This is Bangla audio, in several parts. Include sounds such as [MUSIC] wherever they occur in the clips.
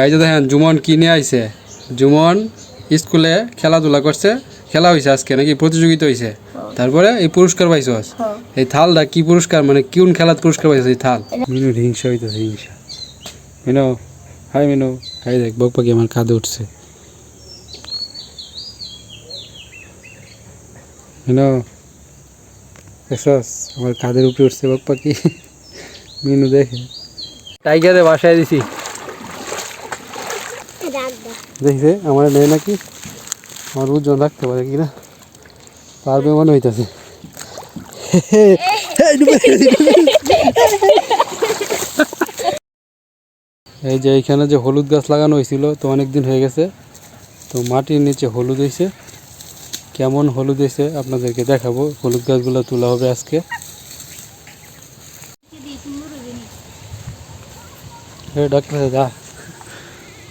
এই যে দেখেন জুমন কিনে আইছে? জুমন স্কুলে খেলাধুলা করছে। খেলা হয়েছে আজকে নাকি প্রতিযোগিতা হয়েছে তারপরে এই পুরস্কার পাইছস। এই থালটা কি পুরস্কার? মানে কোন খেলার পুরস্কার পাইছস এই থাল? মিনু হিংসা হইতেছে হিংসা। মিনু হাই মিনু। হাই দেখ বক পাখি আমার কাঁধে উঠছে। মিনু দেখছস? আমার কাঁধের উপরে উঠছে বক পাখি। মিনু দেখে। টাইগারে বাসায় দিছি। দেখছে আমার নেই নাকি আমার ওজন রাখতে পারে কিনা? পারবে মনে হইতেছে। [LAUGHS] এই যে এইখানে যে হলুদ গাছ লাগানো হয়েছিল তো অনেক দিন হয়ে গেছে। তো মাটির নিচে হলুদ হয়েছে কেমন হলুদ হয়েছে আপনাদেরকে দেখাবো। হলুদ গাছগুলো তোলা হবে আজকে। ডাক্তার দা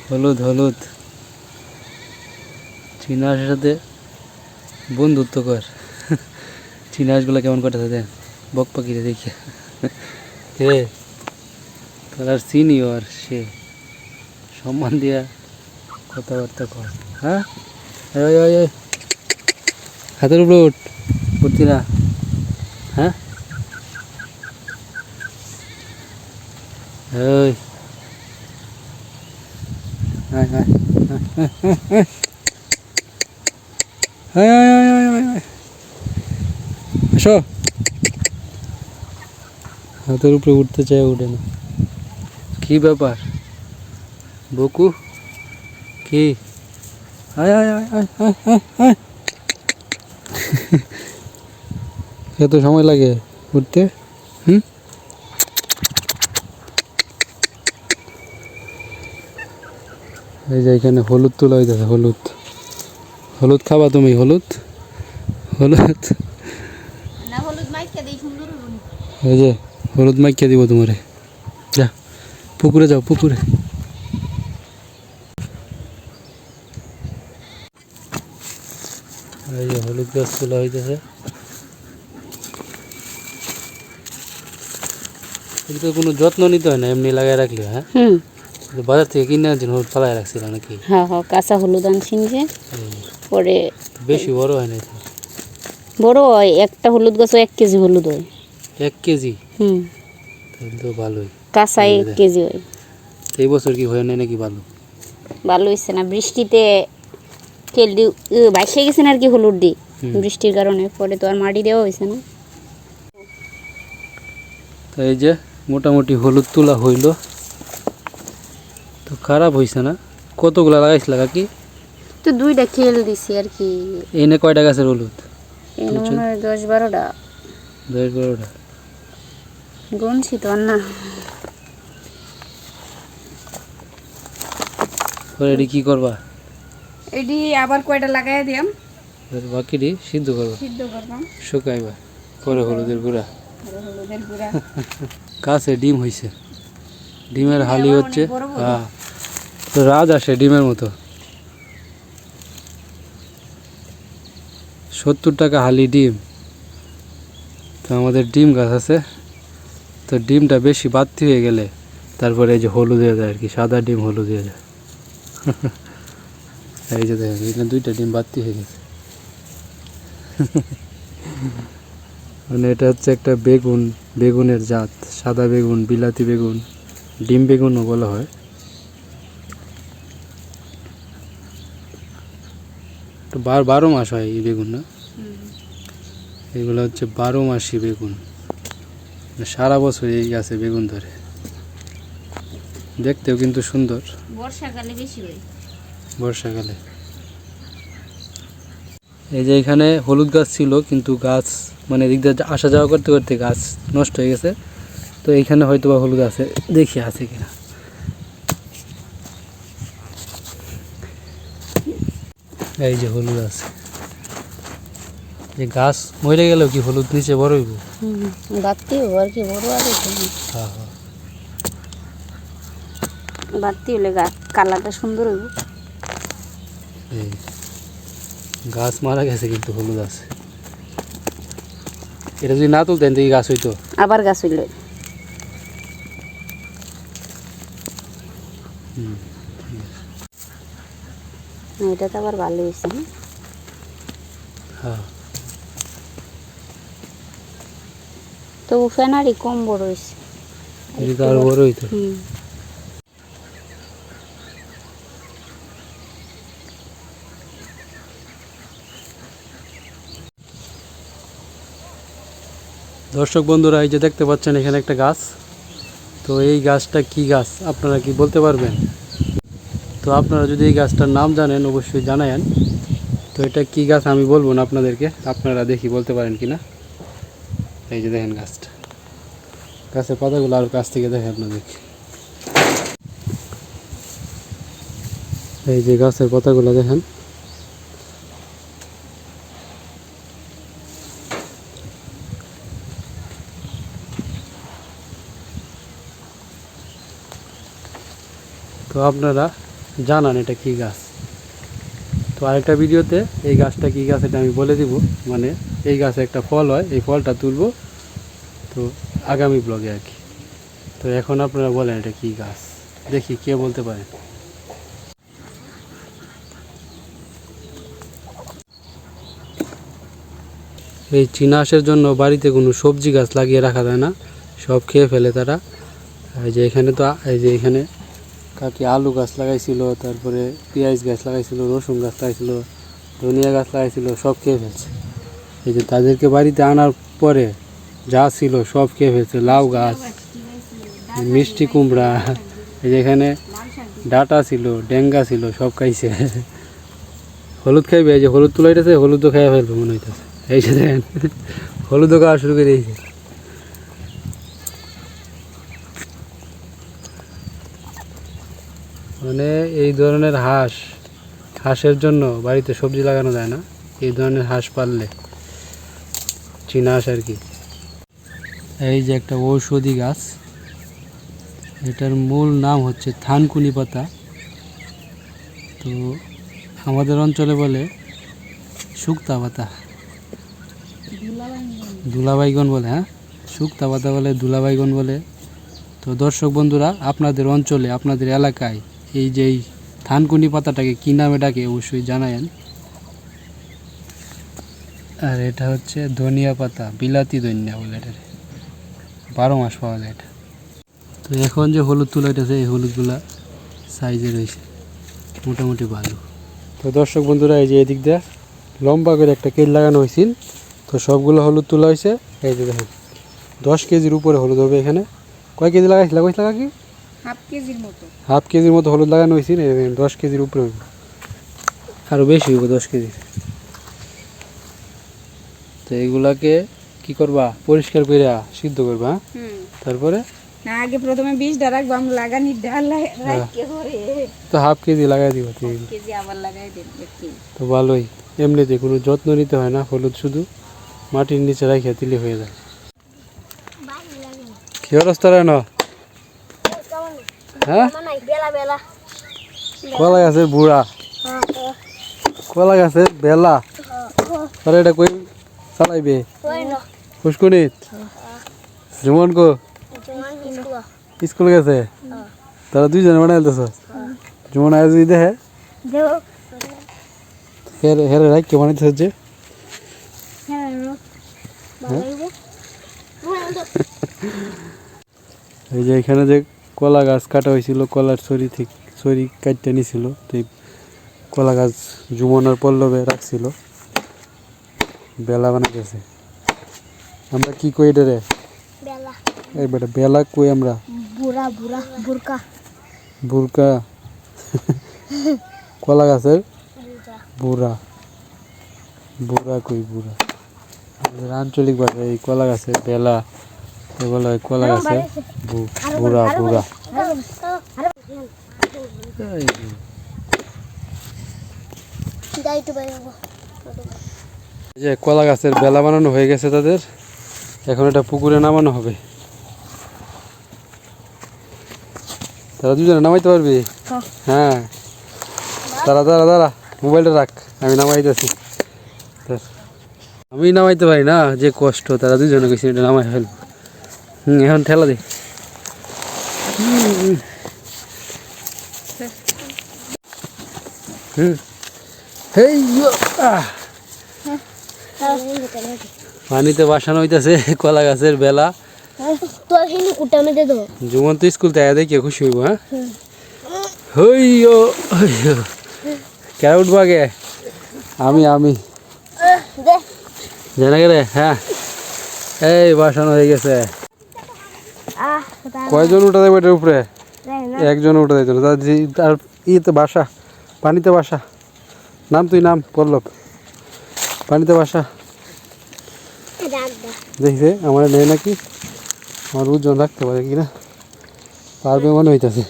হলুদ হলুদ। চীনা সাথে বন্ধুত্ব কর। চীনা হাঁসগুলো কেমন কাটাতে থাকে বক পাখিরে দেখি। রে তোর সিনিয়র সে। সম্মান দিয়া কথাবার্তা কর হ্যাঁ? ওই হাতের উপরে উঠ উঠছি না হ্যাঁ? ওই হ্যাঁ হ্যাঁ হ্যাঁ হ্যাঁ হ্যাঁ আয় আসো হাতের উপরে উঠতে চায় উঠে না। কি ব্যাপার? বকু? কি? এত সময় লাগে উঠতে? হুম? এই যে এখানে হলুদ তোলা হইতেছে, হলুদ। হলুদ খাবা তুমি হলুদ? হলুদ? এই যে হলুদ মাইকে দিব তোমারে। যা পুকুরে যাও পুকুরে। এই যে হলুদ গাছ তোলা হইতেছে। কিন্তু কোনো যত্ন নিতে হয় না এমনি লাগাই রাখলে হ্যাঁ? কিন্তু বাজার থেকে কিনে আনছেন হলুদ ফালাই রাখছিল নাকি? হ্যাঁ হ্যাঁ কাঁচা হলুদ আনছেন যে। পরে বেশি বড় হয় না বড় হয় একটা হলুদ গাছও এক কেজি হলুদ হয়। এক কেজি? হুম। তাহলে তো ভালোই। কাঁচা এক কেজি হয়। এই বছর কি হয় নাকি ভালো? ভালো হয়েছে না বৃষ্টিতে তেলডি বাইসে গেছে না আর কি হলুদ দি। বৃষ্টির কারণে পরে তো আর মাটি দেওয়া হয়েছে না। তো এই যে মোটামুটি হলুদ তোলা হইল। তো খারাপ হয়েছে না? কতগুলা লাগাইছিল কাকি? তো দুইটা খেল দিছি আর কি। এনে কয়টা গাছের হলুদ? এই মনে হয় দশ বারোটা। দশ বারোটা। গুনছি তো না। পরে এটি কি করবা? এটি আবার কয়টা লাগাই দিয়াম? এর বাকিটি সিদ্ধ করবা। সিদ্ধ করবাম শুকাইবা। পরে হলুদের গুঁড়া। হলুদের গুঁড়া। গাছে ডিম হয়েছে ডিমের হালি হচ্ছে। হ্যাঁ। তো রাজ আসে ডিমের মতো। সত্তর টাকা হালি ডিম। তো আমাদের ডিম গাছ আছে। তো ডিমটা বেশি বাড়তি হয়ে গেলে তারপরে এই যে হলুদ হয়ে যায় আর কি, সাদা ডিম হলুদ হয়ে যায়। [LAUGHS] এই যে দেখেন, এখানে দুইটা ডিম বাড়তি হয়ে গেছে। [LAUGHS] মানে এটা হচ্ছে একটা বেগুন, বেগুনের জাত, সাদা বেগুন, বিলাতি বেগুন, ডিম বেগুনও বলা হয়। তো বার বারো মাস হয় এই বেগুন না? এগুলো হচ্ছে বারো মাসি বেগুন। মানে সারা বছর এই গাছে বেগুন ধরে। দেখতেও কিন্তু সুন্দর। বর্ষাকালে বেশি হয়। বর্ষাকালে। এই যে এখানে হলুদ গাছ ছিল কিন্তু গাছ মানে এদিক দিয়ে আসা যাওয়া করতে করতে গাছ নষ্ট হয়ে গেছে। তো এইখানে হয়তো বা হলুদ আছে দেখি আছে কিনা। এই যে হলুদ আছে। গাছ মরে গেলেও কি হলুদ নিচে বড় হইব? বাড়তি হব আর কি বড় আর হ্যাঁ হ্যাঁ। বাড়তি হলে গাছ কালারটা সুন্দর হইব। গাছ মারা গেছে কিন্তু হলুদ আছে। এটা যদি না তুলতেন দেখি গাছ হইতো। আবার গাছ হইলে। হুম। এটা তো আবার ভালো হয়েছে হ্যাঁ? তবু ফেনারি কম বড় হয়েছে। এটা তো আরও বড় হইতো। হুম। দর্শক বন্ধুরা এই যে দেখতে পাচ্ছেন এখানে একটা গাছ। তো এই গাছটা কি গাছ? আপনারা কি বলতে পারবেন? তো আপনারা যদি এই গাছটার নাম জানেন, অবশ্যই জানায়েন। তো এটা কি গাছ আমি বলব না আপনাদেরকে, আপনারা দেখি বলতে পারেন কি না এই যে দেখেন গাছটা। গাছের পাতাগুলো আর কাছ থেকে দেখে আপনাদেরকে। এই যে গাছের পাতাগুলো দেখেন। তো আপনারা জানান এটা কি গাছ। তো আরেকটা ভিডিওতে এই গাছটা কি গাছ এটা আমি বলে দিব। মানে এই গাছে একটা ফল হয়, এই ফলটা তুলবো। তো আগামী ব্লগে আর কি। তো এখন আপনারা বলেন এটা কি গাছ। দেখি কে বলতে পারেন এই চিনাসের জন্য বাড়িতে কোনো সবজি গাছ লাগিয়ে রাখা যায় না। সব খেয়ে ফেলে তারা। এই যে এখানে তো, এই যে এখানে কাকি আলু গাছ লাগাইছিল, তারপরে পেঁয়াজ গাছ লাগাইছিল, রসুন গাছ লাগাইছিল, ধনিয়া গাছ লাগাইছিল, সব খেয়ে ফেলছে। এই যে তাদেরকে বাড়িতে আনার পরে যা ছিল সব খেয়ে ফেলছে, লাউ গাছ, মিষ্টি কুমড়া, এই যে এখানে ডাটা ছিল, ডেঙ্গা ছিল, সব খাইছে। হলুদ খাইবে, এই যে হলুদ তুলাইতেছে, হলুদও খাইয়া ফেলবে মনে হইতেছে। এই যে দেখেন, হলুদও খাওয়া শুরু করে দিয়েছে। মানে এই ধরনের হাঁস, হাঁসের জন্য বাড়িতে সবজি লাগানো যায় না। এই ধরনের হাঁস পাললে, চীনা হাঁস আর কি। এই যে একটা ঔষধি গাছ, এটার মূল নাম হচ্ছে থানকুনি পাতা। তো আমাদের অঞ্চলে বলে শুক্তা পাতা। দুলাবাইগন বলে হ্যাঁ? শুক্তা পাতা বলে দুলাবাইগন বলে। তো দর্শক বন্ধুরা, আপনাদের অঞ্চলে, আপনাদের এলাকায় এই যে থানকুনি পাতাটাকে কী নামে ডাকে অবশ্যই জানায়েন। আর এটা হচ্ছে ধনিয়া পাতা, বিলাতি ধনিয়া বলে এটা বারো মাস পাওয়া যায় এটা। তো এখন যে হলুদ তুলা উঠেছে, এই হলুদগুলা সাইজে রয়েছে। মোটামুটি ভালো। তো দর্শক বন্ধুরা, এই যে এদিক দিয়ে লম্বা করে একটা কেল লাগানো হয়েছিল। তো সবগুলো হলুদ তোলা হয়েছে। এই যে দেখুন, দশ কেজির উপরে হলুদ হবে এখানে। কয় কেজি লাগাইছিল? কইছিল কি হাফ কেজির মতো। হাফ কেজির মতো হলুদ লাগানো হয়েছে দশ কেজির উপরে হইব আরও বেশি হইব দশ কেজির তো এগুলাকে কি করবা? পরিষ্কার করে সিদ্ধ করবা হ্যাঁ? তারপরে? না আগে প্রথমে বীজটা রাখব আমি লাগানি ডাল রাখকে করে তো হাফ কেজি লাগাই দিব তো কেজি আবার লাগাই দেন তো ভালোই। এমনিতে কোনো যত্ন নিতে হয় না হলুদ শুধু মাটির নিচে রাখিয়া দিলে হয়ে যায়। কি অবস্থা রে না? হ্যাঁ বেলা বেলা কলা গাছের বুড়া কলা গাছের বেলা তাহলে এটা কই চালাইবে পুষ্কুনিত জুমন কো স্কুল গেছে তারা দুইজনে বানাইতেছ জুমন আজ যদি দেখে হের হের রাখ কে বানাইতে হচ্ছে এই যে এখানে যে কলা গাছ কাটা হয়েছিল কলার ছড়ি থেকে ছড়ি কাটতে নিছিল তো এই কলা গাছ জুমনার পল্লবে রাখছিল। বেলা বানাইতেছে আমরা কি কই এটা রে? এই বেটা বেলা কই আমরা? বুড়া বুড়া বুরকা বুরকা [LAUGHS] কলা গাছের? বুড়া। বুড়া। কই বুড়া? আঞ্চলিক ভাষায় এই কলা গাছের বেলা। এগুলো কলা গাছের বুড়া বুড়া। যে, কলা গাছের বেলা বানানো হয়ে গেছে তাদের। এখন এটা পুকুরে নামানো হবে। তারা দুজনে নামাইতে পারবি? হ্যাঁ। দাঁড়া দাঁড়া দাঁড়া। মোবাইলটা রাখ আমি নামাইতেছি। আমি নামাইতে পারি না যে কষ্ট। তারা দুজনে গেছে এটা নামাই ফেল হুম এখন ঠেলা দি। হুম, হেই পানিতে বাসানো হইতাছে কলা গাছের বেলা। তোর হিন্দু কুটামে দে দেবো জুমন তো স্কুল থেকে দেখে খুশি হইব হ্যাঁ? হইয়ো হইয়ো কেন উঠবো আগে? আমি আমি। জানা গেলে হ্যাঁ? এই বাসানো হয়ে গেছে। কয়জন উঠে দেবে এটার উপরে? একজন উঠে দিত তার তার ইতে বাসা পানিতে বাসা। নাম তুই নাম পল্লব। পানিতে বাসা। দেখছে আমার নেই নাকি? আমার ওজন রাখতে পারে কিনা? পারবে মনে হইতাছে।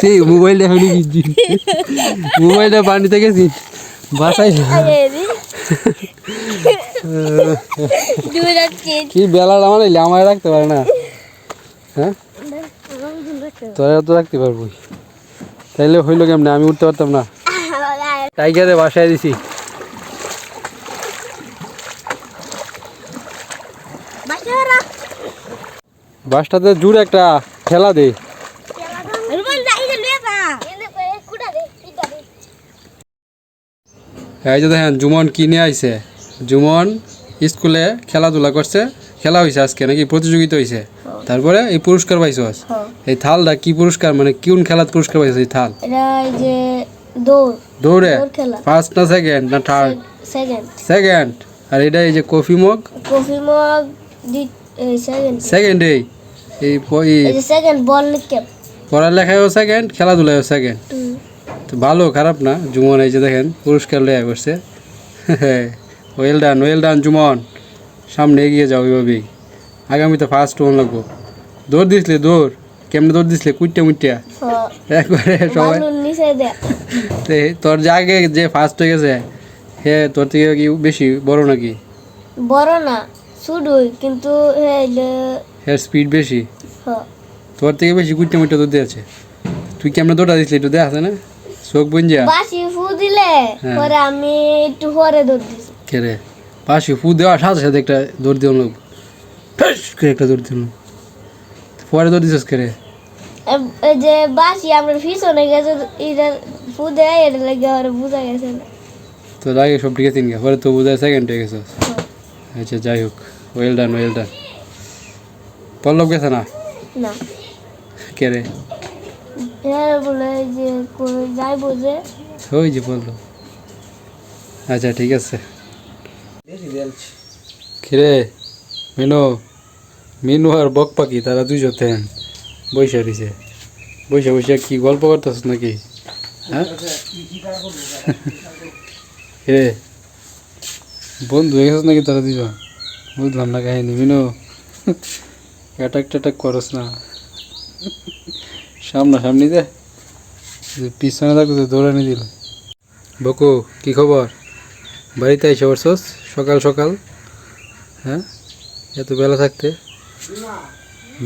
সেই মোবাইলটা এখনই কিনছি মোবাইলটা পানিতে গেছি। বাসাই কি বেলার আমার এলে আমায় রাখতে পারে না? হ্যাঁ? তোরা তো রাখতে পারব তাইলে হইল কেমনে? আমি উঠতে পারতাম না। টাইগারে বাসায় দিছি। বাসটাতে জুড়ে একটা ঠেলা দে। এই যে দেখেন জুমন কিনে আইছে। জুমন স্কুলে খেলাধুলা করছে। খেলা হয়েছে আজকে নাকি প্রতিযোগিতা হয়েছে তারপরে এই পুরস্কার পাইছস এই থালটা কি পুরস্কার? মানে কোন খেলার পুরস্কার পাইছস এই থাল? যে দৌড়। দৌড়ে? ফার্স্ট না সেকেন্ড না থার্ড সেকেন্ড আর এটা এই যে coffee mug? Coffee mug second এই? এই সেকেন্ড বল নিক্ষেপ। পড়ালেখায়ও সেকেন্ড খেলাধুলায়ও সেকেন্ড তো ভালো খারাপ না? জুমন এই যে দেখেন পুরস্কার লয়া করছে [LAUGHS] well done well done Jumon সামনে এগিয়ে যাও ওইভাবেই আগামীতে ফার্স্ট ওয়ান লাগবো। দৌড় দিসলে দৌড়। কেমনে দৌড় দিসলে? কুইটা মুইটা একবারে সবাই নিচে দে। তে তোর যে আগে যে ফার্স্ট হয়ে গেছে হে তোর থেকে কি বেশি বড় নাকি? বড় না শুধুই কিন্তু এই যে হের স্পিড বেশি। তোর থেকে বেশি কুইটা মুইটা দৌড় দিয়েছে তুই কেমনে দৌড়া দিসলি একটু দেখা আছে না চোখ বঞ্জা বাসি ফু দিলে হ্যাঁ। পরে আমি একটু পরে দৌড় দিছি কেরে পাশে ফু দেওয়ার সাথে সাথে একটা দৌড় দিলাম লোক। করে একটা দৌড় দিলাম পরে দৌড় দিছিস এ- এই যে বাসি আমরা পিছনে গেছে এটা ফু দেয় এটা লাগে আর বুঝা গেছে না। তো আগে সব ঠিক আছে পরে তো বোঝায় সেকেন্ড হয়ে গেছিস। আচ্ছা যাই হোক। ওয়েল ডান ওয়েল ডান পল্লব গেছে না? না। কেরে হ্যাঁ বলে যে যাই বোঝে ওই যে পল্লব। আচ্ছা ঠিক আছে। কিরে? মিনু? মিনু আর বক পাখি তারা দুইজন তেন বৈশা রয়েছে বৈশা বৈশা কি গল্প করতেছ নাকি? হ্যাঁ? [LAUGHS] কিরে? বন্ধু হয়ে গেছিস নাকি তারা দুজন বুঝলাম না কাহিনী, মিনু। [LAUGHS] অ্যাটাক ট্যাটাক করস না। [LAUGHS] সামনা সামনি দে পিছনে থাকতে দৌড়ানি দিল। বকু, কি খবর? বাড়িতে এসে পড়ছস? সকাল সকাল। হ্যাঁ? এত বেলা থাকতে।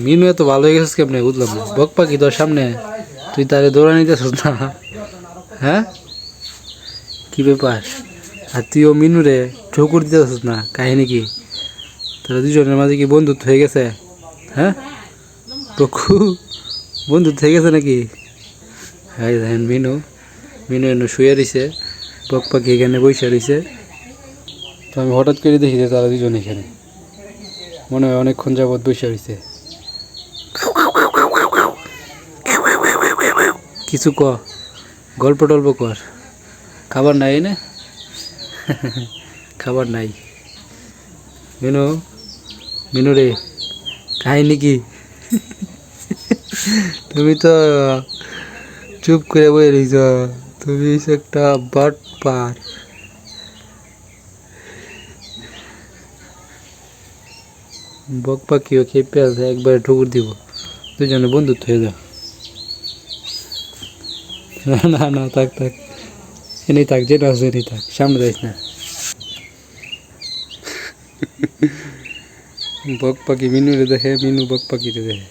মিনু এত ভালো হয়ে গেছিস কেমনে? বুঝলাম না। বক পাখি তোর সামনে। তুই তারে দৌড়ানি দিতেছিস না। হ্যাঁ? কি ব্যাপার? আর তুইও মিনু রে, ঠুকুর দিতেছিস না। কাহিনী কি? তোরা দুজনের মাঝে কি বন্ধুত্ব হয়ে গেছে? হ্যাঁ? বকু বন্ধুত্ব হয়ে গেছে নাকি? হ্যাঁ মিনু। মিনু এনে শুয়ে রয়েছে বক পাখি এখানে বসে রয়েছে তো আমি হঠাৎ করে দেখি যে তারা দুজন এখানে। মনে হয় অনেকক্ষণ যাবৎ বসে রয়েছে। কিছু ক, গল্প টল্প কর। খাবার নাই, না? খাবার নাই। মিনু মিনু রে, কাহিনী কি? তুমি তো চুপ করে বলে রইছ। তুমি একটা বাট পার বক পাখিও খেপে আছে একবারে ঠুকুর দিব দুজনে বন্ধুত্ব হয়ে যাও না না না থাক থাক এনেই থাক যেটা আছে এনেই থাক সামনে যাইস না বক পাখি মিনুরে দেখে মিনু বক পাখিরে দেখে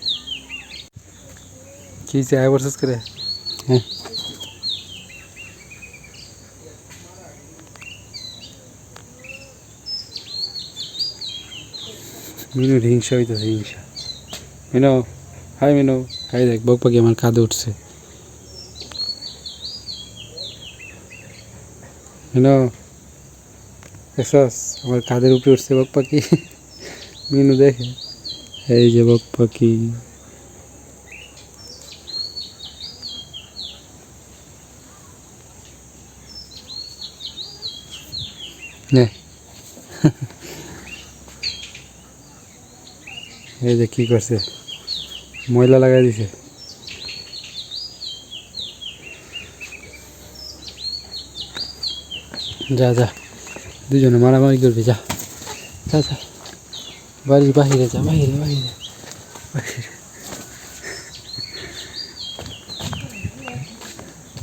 কি চাই বসেস করে হ্যাঁ মিনুর হিংসা হইতেছে, হিংসা। মিনো, হাই মিনো। হাই দেখ, বক পাখি আমার কাঁধে উঠছে। মিনো, দেখছস? আমার কাঁধের উপরে উঠছে বক পাখি মিনু দেখে, এই যে বক পাখি নে। এই যে কি করছে? ময়লা লাগাই দিছে। যা যা। দুজনে মারামারি করবে যা। যা যা। বাড়ির বাহিরে যা বাহিরে বাহিরে। বাহিরে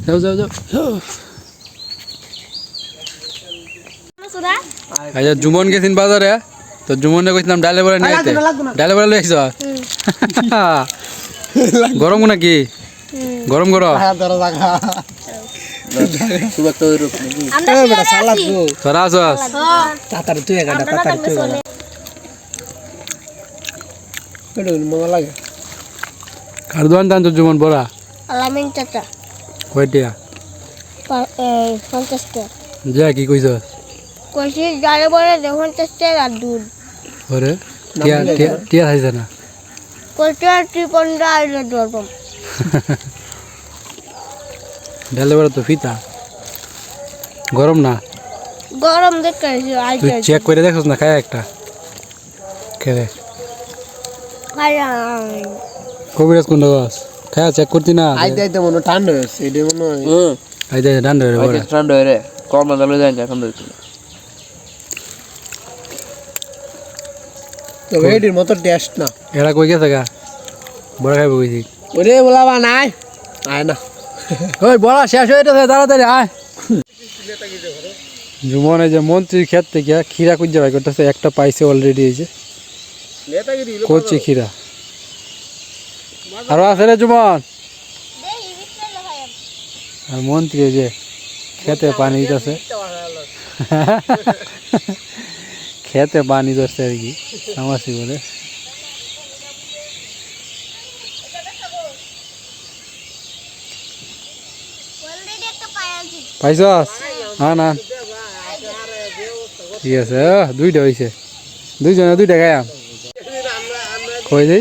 যাও যাও যাও। আচ্ছা জুমন গেছিন বাজারে তো জুমনে কইছিলাম ডালে বলে নিয়ে আইতে। ডালে বলে লইছ [LAUGHS] গরম নাকি? গরম গরম? কার দোয়ান টান তো জুমন বড়া। আলামিন চাচা। কয়টিয়া? যা কি কইছি বলে আর দুধ ওরে টিয়া টিয়া না? আইলে ধরবাম বলে তো ফিতা। গরম না? গরম তুই চেক করে দেখছস না? খায় একটা। খেলে কবিরাজ কোন খায়া চেক করতি না? আইতে আইতে মনে ঠান্ডা হয়েছে এটা মনে হয়। আই দে ডান্ডা রে বড়া। ঠান্ডা হয়ে রে। কম না যায় এখন দেখছি তবে এটির মতো টেস্ট না। এরা কই গেছে গা? বড়া খাইব কইছি। ওরে বলাবা নাই। আয় না। [LAUGHS] ওই বড়া শেষ হয়ে গেছে তাড়াতাড়ি আয়। জুমন এই যে মন্ত্রীর ক্ষেত থেকে খিরা কুঞ্জা ভাই করতেছে একটা পাইছে অলরেডি এই যে। করছে খিরা আরও আছে রে জুমন আর মন্ত্রী যে খেতে পানি দিতেছে। [LAUGHS] খেতে পানি ধরছে আর কি আমাসি বলে। পাইছস? হ্যাঁ না। ঠিক আছে দুইটা হয়েছে দুইজনে দুইটা গায়াম কই কি?